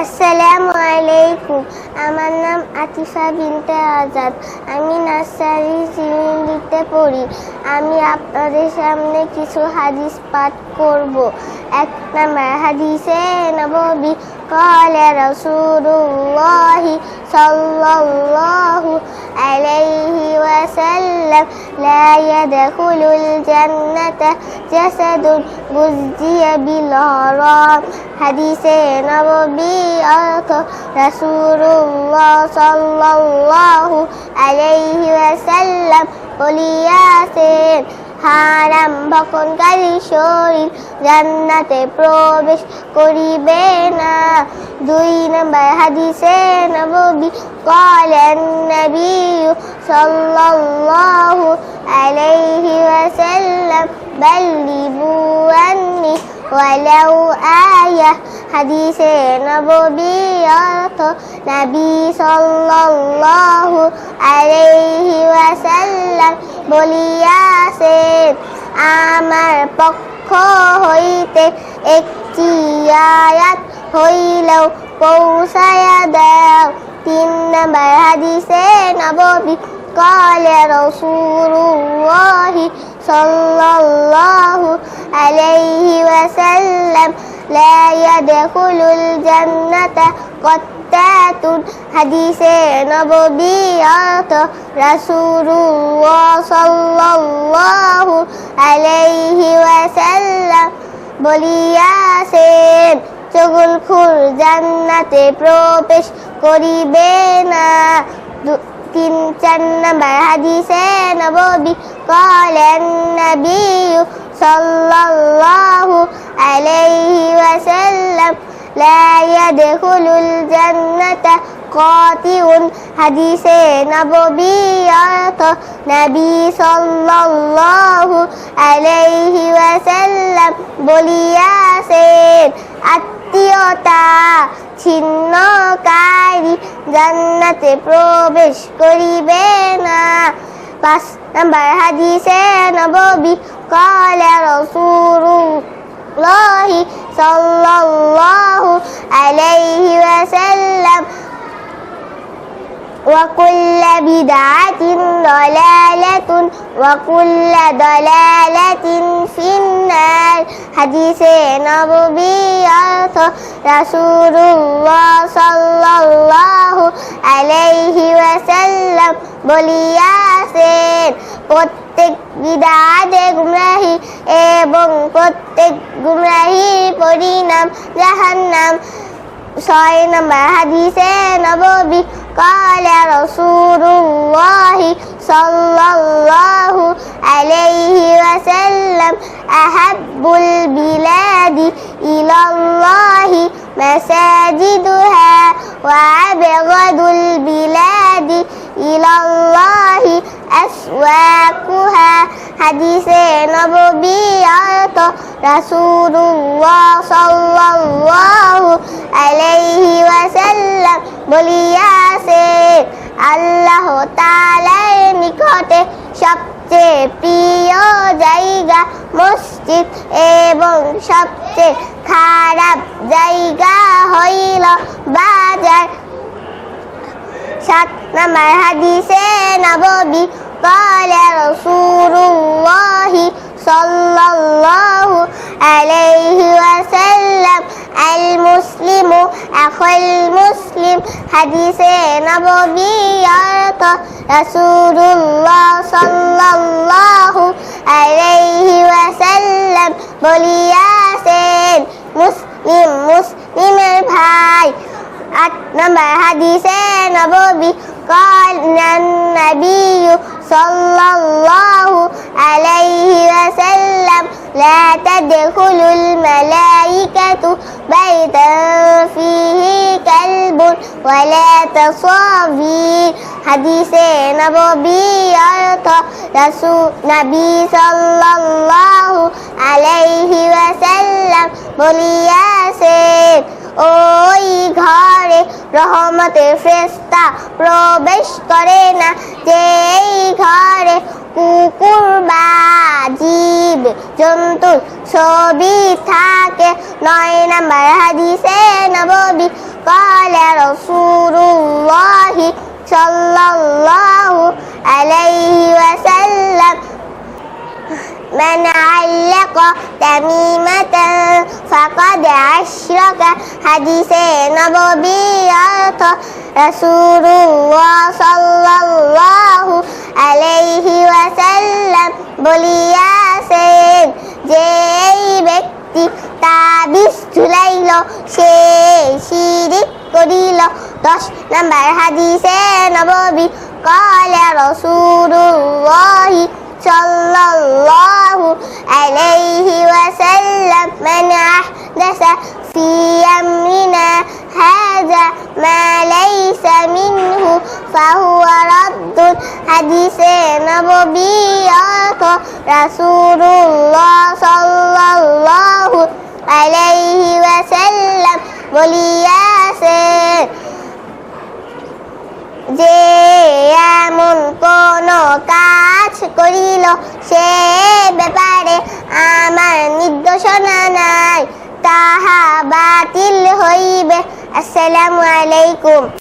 আসসালামু আলাইকুম আমার নাম আতিফা বিনতে আজাদ আমি নার্সারি শ্রেণীতে পড়ি আমি আপনাদের সামনে কিছু হাদিস পাঠ করব এক নম্বর হাদিসে নববী قال رسول الله صلى الله عليه وسلم وسلم لا يدخل الجنة جسد بزي بالحرام حديث نبوي رسول الله صلى الله عليه وسلم. قل ياسين হারাম ভক্ষণকারী শরীর জান্নাতে প্রবেশ করিবে না। দুই নম্বর হাদিসে নবী কলেন নবী সাল্লাল্লাহু আলাইহি ওয়াসাল্লাম, বাল্লিগু আন্নী ওয়ালাউ আয়া হাদিসে নববী অর্থ নবী সাল্লাল্লাহু আলাইহি ওয়াসাল্লাম বলিয়াছেন আমার পক্ষ হইতে একটি আয়াত হইলেও পৌঁছায়া দাও তিন নম্বর হাদিসে নববী قال رسول الله صلى الله عليه وسلم لا يدخل الجنة قتات হাদিসে নববী অর্থ রাসূলুল্লাহ সাল্লাল্লাহু আলাইহি ওয়াসাল্লাম বলিয়াছেন চগুলখুর জান্নাতে প্রবেশ করিবে না দু- তিন চার নম্বর হাদিসে নববী قالن النبي صلى الله عليه وسلم لا يدخل الجنة قاطع হাদিসে নববী অর্থ নবী সাল্লাল্লাহু আলাইহি ওয়াসাল্লাম বলিয়াছেন আত্মীয়তা বিচ্ছিন্নকারী জান্নাতে প্রবেশ করিবে না। পাঁচ নাম্বার হাদিসে নববী কলে রসুল্লাহি সাল্লাল্লাহু আলাইহি ওয়াসাল্লাম وكل بدعة ضلالة وكل ضلالة في النار حديث نبوي অর্থ রাসূলুল্লাহ সাল্লাল্লাহু আলাইহি ওয়াসাল্লাম বলিয়াছেন প্রত্যেক বিদাতে গুমরাহি এবং প্রত্যেক গুমরাহির পরিণাম জাহান্নাম ছয় নম্বর হাদিসে নববী قال رسول الله صلى الله عليه وسلم أحب البلاد إلى الله مساجدها وأبغض البلاد إلى الله أسواقها. حديث نبوي অর্থ রাসূলুল্লাহ সাল্লাল্লাহু আলাইহি ওয়াসাল্লাম বলিয়াছেন আল্লাহ তাআলার নিকটে সবচেয়ে প্রিয় জায়গা মসজিদ এবং সবচেয়ে খারাপ জায়গা হইল বাজার সাত নম্বর হাদিসে নববী قال رسول المسلم حديث نبوي অর্থ رسول الله صلى الله عليه وسلم বলিয়াছেন মুসলিম মুসলিমের ভাই আট নম্বর হাদিসে নববী قال النبي صلى الله عليه وسلم لا تدخل الملائكة بيتا فيه كلب ولا تصافي حديث نبوي অর্থ রাসূল নবী সাল্লাল্লাহু আলাইহি ওয়াসাল্লাম বলিয়াছেন ওই ঘরে রহমতের ফেরেশতা প্রবেশ করে না যেই ঘরে কুকুর বা জীব জন্তু ছবি থাকে নয় নাম্বার হাদিসে নববী قال رسول الله صلى الله عليه وسلم من علق تميمة فقد أشرك حديثে নববিয়ত রাসূলুল্লাহ সাল্লাল্লাহু আলাইহি ওয়াসাল্লাম বলিয়াছেন যে এই ব্যক্তি তাবিজ ঝুলাইল সে শিরিক করিল দশ নম্বর হাদিসে নববী قال رسول الله صلى الله عليه وسلم من أحدث في أمرنا هذا ما ليس منه فهو رد حديث نبويات رسول الله صلى الله عليه وسلم বলিয়াছেন যে এমন কোন কাজ করিল সে ব্যাপারে আমার নির্দেশনা নাই তাহা বাতিল হইবে আসসালামু আলাইকুম